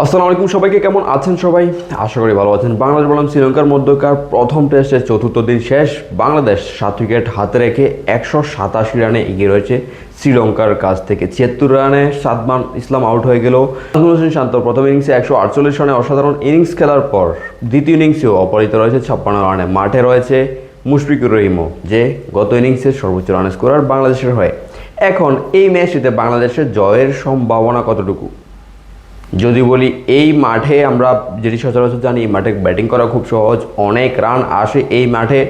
আসসালামু আলাইকুম সবাইকে, কেমন আছেন সবাই? আশা করি ভালো আছেন। বাংলাদেশ বনাম শ্রীলঙ্কার মধ্যকার প্রথম টেস্টের চতুর্থ দিন শেষ। বাংলাদেশ সাত উইকেট হাতে রেখে একশো সাতাশি রানে এগিয়ে রয়েছে শ্রীলঙ্কার কাছ থেকে। ছিয়াত্তর রানে সাদমান ইসলাম আউট হয়ে গেল। হোসেন শান্ত প্রথম ইনিংসে একশো আটচল্লিশ রানে অসাধারণ ইনিংস খেলার পর দ্বিতীয় ইনিংসেও অপরাজিত রয়েছে ছাপ্পান্ন রানে। মাঠে রয়েছে মুশফিকুর রহিমও, যে গত ইনিংসের সর্বোচ্চ রান স্কোরার বাংলাদেশের হয়ে। এখন এই ম্যাচটিতে বাংলাদেশের জয়ের সম্ভাবনা কতটুকু? যদি বলি, এই মাঠে আমরা যেটি সচরাচর জানি, এই মাঠে ব্যাটিং করা খুব সহজ। অনেক রান আসে এই মাঠে,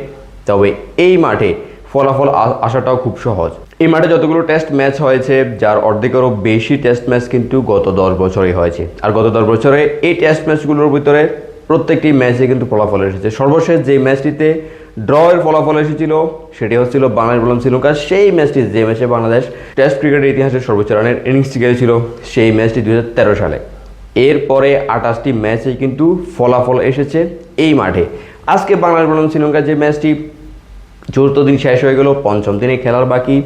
তবে এই মাঠে ফলাফল আসাটাও খুব সহজ। এই মাঠে যতগুলো টেস্ট ম্যাচ হয়েছে, যার অর্ধেকেরও বেশি টেস্ট ম্যাচ কিন্তু গত দশ বছরই হয়েছে। আর গত দশ বছরে এই টেস্ট ম্যাচগুলোর ভিতরে প্রত্যেকটি ম্যাচে কিন্তু ফলাফল এসেছে। সর্বশেষ যে ম্যাচটিতে ড্রয়ের ফলাফল এসেছিল, সেটি হচ্ছিল বাংলাদেশ বললাম শ্রীলঙ্কা। সেই ম্যাচটি যে ম্যাচে বাংলাদেশ টেস্ট ক্রিকেটের ইতিহাসে সর্বোচ্চ রানের ইনিংসটি খেলেছিল সেই ম্যাচটি দু হাজার তেরো সালে। এরপরে আঠাশটি ম্যাচে কিন্তু ফলাফল এসেছে এই মাঠে। আজকে বাংলাদেশ বনাম শ্রীলঙ্কার যে ম্যাচটি চতুর্থ দিন শেষ হয়ে গেল, পঞ্চম দিনে খেলার বাকি।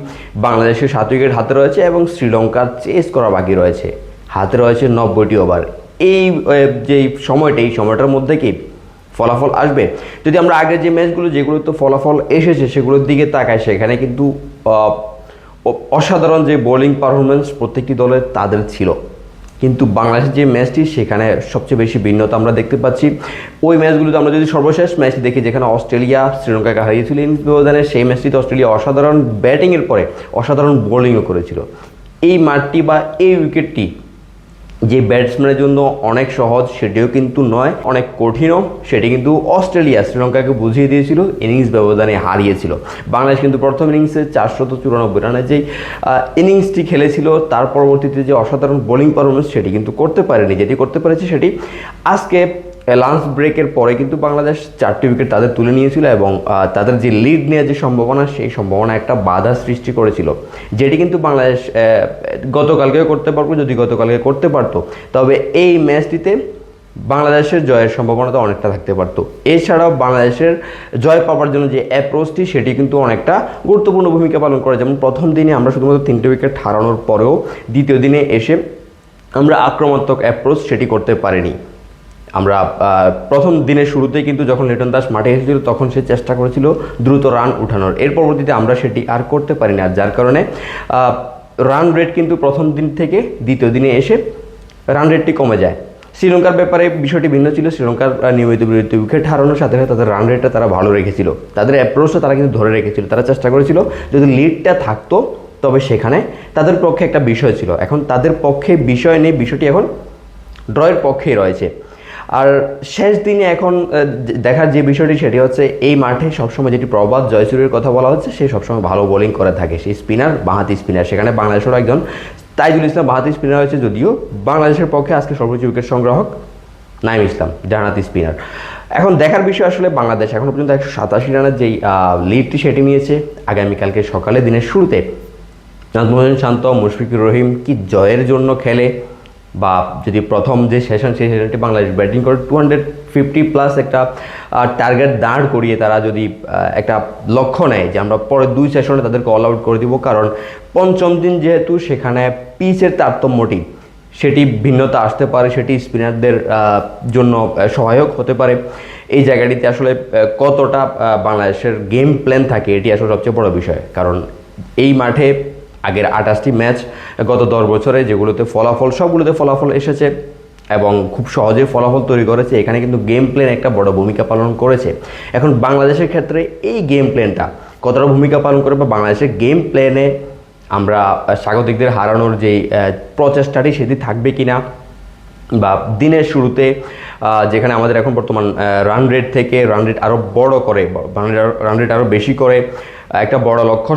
বাংলাদেশের সাত উইকেট হাতে রয়েছে এবং শ্রীলঙ্কার চেস করা বাকি রয়েছে। হাতে রয়েছে নব্বইটি ওভার এই যে সময়টা, এই সময়টার মধ্যে কি ফলাফল আসবে? যদি আমরা আগের যে ম্যাচগুলো যেগুলো তো ফলাফল এসেছে, সেগুলোর দিকে তাকাই, সেখানে কিন্তু অসাধারণ যে বোলিং পারফরমেন্স প্রত্যেকটি দলের তাদের ছিল। কিন্তু বাংলাদেশের যে ম্যাচটি, সেখানে সবচেয়ে বেশি ভিন্নতা আমরা দেখতে পাচ্ছি। ওই ম্যাচগুলোতে আমরা যদি সর্বশেষ ম্যাচটি দেখি, যেখানে অস্ট্রেলিয়া শ্রীলঙ্কাকে হারিয়েছিল ইনিংস ব্যবধানে সেই ম্যাচটিতে অস্ট্রেলিয়া অসাধারণ ব্যাটিংয়ের পরে অসাধারণ বোলিংও করেছিল। এই মাঠটি বা এই উইকেটটি যে ব্যাটসম্যানের জন্য অনেক সহজ, সেটিও কিন্তু নয়, অনেক কঠিনও, সেটি কিন্তু অস্ট্রেলিয়া শ্রীলঙ্কাকে বুঝিয়ে দিয়েছিল, ইনিংস ব্যবধানে হারিয়েছিল। বাংলাদেশ কিন্তু প্রথম ইনিংসে চারশত চুরানব্বই রানের যেই ইনিংসটি খেলেছিল, তার পরবর্তীতে যে অসাধারণ বোলিং পারফরমেন্স সেটি কিন্তু করতে পারেনি, যেটি করতে পেরেছে সেটি আজকে লাঞ্চ ব্রেকের পরে কিন্তু বাংলাদেশ চারটি উইকেট তাদের তুলে নিয়েছিল এবং তাদের যে লিড নেওয়ার যে সম্ভাবনা, সেই সম্ভাবনা একটা বাধা সৃষ্টি করেছিল। যেটি কিন্তু বাংলাদেশ গতকালকেও করতে পারব যদি গতকালকে করতে পারতো। তবে এই ম্যাচটিতে বাংলাদেশের জয়ের সম্ভাবনাটা অনেকটা থাকতে পারতো। এছাড়াও বাংলাদেশের জয় পাওয়ার জন্য যে অ্যাপ্রোচটি সেটি কিন্তু অনেকটা গুরুত্বপূর্ণ ভূমিকা পালন করে। যেমন প্রথম দিনে আমরা শুধুমাত্র তিনটে উইকেট হারানোর পরেও দ্বিতীয় দিনে এসে আমরা আক্রমণাত্মক অ্যাপ্রোচ সেটি করতে পারিনি। আমরা প্রথম দিনের শুরুতেই কিন্তু যখন লিটন দাস মাঠে এসেছিল, তখন সে চেষ্টা করেছিল দ্রুত রান উঠানোর। এর পরবর্তীতে আমরা সেটি আর করতে পারিনি, আর যার কারণে রান রেট কিন্তু প্রথম দিন থেকে দ্বিতীয় দিনে এসে রান রেটটি কমে যায়। শ্রীলঙ্কার ব্যাপারে বিষয়টি ভিন্ন ছিল। শ্রীলঙ্কার নিয়মিত বিরতি উইকেট হারানোর সাথে সাথে তাদের রান রেটটা তারা ভালো রেখেছিল। তাদের অ্যাপ্রোচটা তারা কিন্তু ধরে রেখেছিল। তারা চেষ্টা করেছিল যদি লিডটা থাকতো, তবে সেখানে তাদের পক্ষে একটা বিষয় ছিল। এখন তাদের পক্ষে বিষয় নেই, বিষয়টি এখন ড্রয়ের পক্ষেই রয়েছে। আর শেষ দিনে এখন দেখার যে বিষয়টি সেটি হচ্ছে এই মাঠে সবসময় যেটি প্রবাদ জয়সূর্যের কথা বলা হচ্ছে, সে সবসময় ভালো বোলিং করে থাকে। সেই স্পিনার বাঁহাতি স্পিনার, সেখানে বাংলাদেশেরও একজন তাইজুল ইসলাম বাঁহাতি স্পিনার হয়েছে যদিও বাংলাদেশের পক্ষে আজকে সর্বোচ্চ উইকেট সংগ্রাহক নাইম ইসলাম ডানাতি স্পিনার। এখন দেখার বিষয় আসলে বাংলাদেশ এখনও পর্যন্ত একশো সাতাশি রানের যেই লিডটি সেটি নিয়েছে, আগামীকালকে সকালে দিনের শুরুতে। নাজমুল শান্ত, মুশফিকুর রহিম কি জয়ের জন্য খেলে? বা যদি প্রথম যে সেশন সেই সেশনটি বাংলাদেশ ব্যাটিং করে টু হান্ড্রেড ফিফটি প্লাস একটা টার্গেট দাঁড় করিয়ে তারা যদি একটা লক্ষ্য নেয় যে আমরা পরের দুই সেশনে তাদেরকে অল আউট করে দিব। কারণ পঞ্চম দিন যেহেতু সেখানে পিচের তারতম্যটি, সেটি ভিন্নতা আসতে পারে, সেটি স্পিনারদের জন্য সহায়ক হতে পারে। এই জায়গাটিতে আসলে কতটা বাংলাদেশের গেম প্ল্যান থাকে, এটি আসলে সবচেয়ে বড় বিষয়। কারণ এই মাঠে আগের আঠাশটি ম্যাচ গত দশ বছরে, যেগুলোতে ফলাফল, সবগুলোতে ফলাফল এসেছে এবং খুব সহজে ফলাফল তৈরি করেছে। এখানে কিন্তু গেম প্ল্যান একটা বড় ভূমিকা পালন করেছে। এখন বাংলাদেশের ক্ষেত্রে এই গেম প্ল্যানটা কতটা ভূমিকা পালন করে বা বাংলাদেশের গেম প্ল্যানে আমরা স্বাগতিকদের হারানোর যেই প্রচেষ্টাটি, সেটি থাকবে কিনা বা দিনের শুরুতে যেখানে আমাদের এখন বর্তমান রান রেট থেকে রান রেট আরও বড় করে রান রেট আরও বেশি করে একটা বড় লক্ষ্য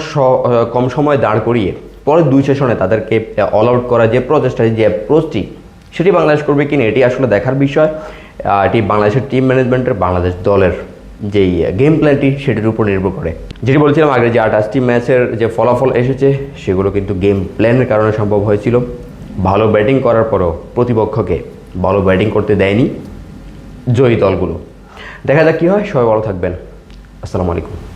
কম সময় দাঁড় করিয়ে পরে দুই সেশনে তাদেরকে অল আউট করা যে প্রচেষ্টা যে অ্যাপ্রোচটি সেটি বাংলাদেশ করবে কিনা এটি আসলে দেখার বিষয়। এটি বাংলাদেশের টিম ম্যানেজমেন্টের বাংলাদেশ দলের যেই গেম প্ল্যানটি সেটির উপর নির্ভর করে। যেটি বলছিলাম আগে যে আঠাশটি ম্যাচের যে ফলাফল এসেছে, সেগুলো কিন্তু গেম প্ল্যানের কারণে সম্ভব হয়েছিল। ভালো ব্যাটিং করার পরও প্রতিপক্ষকে ভালো ব্যাটিং করতে দেয়নি জয়ী দলগুলো। দেখা যাক কী হয়, সবাই ভালো থাকবেন। আসসালামু আলাইকুম।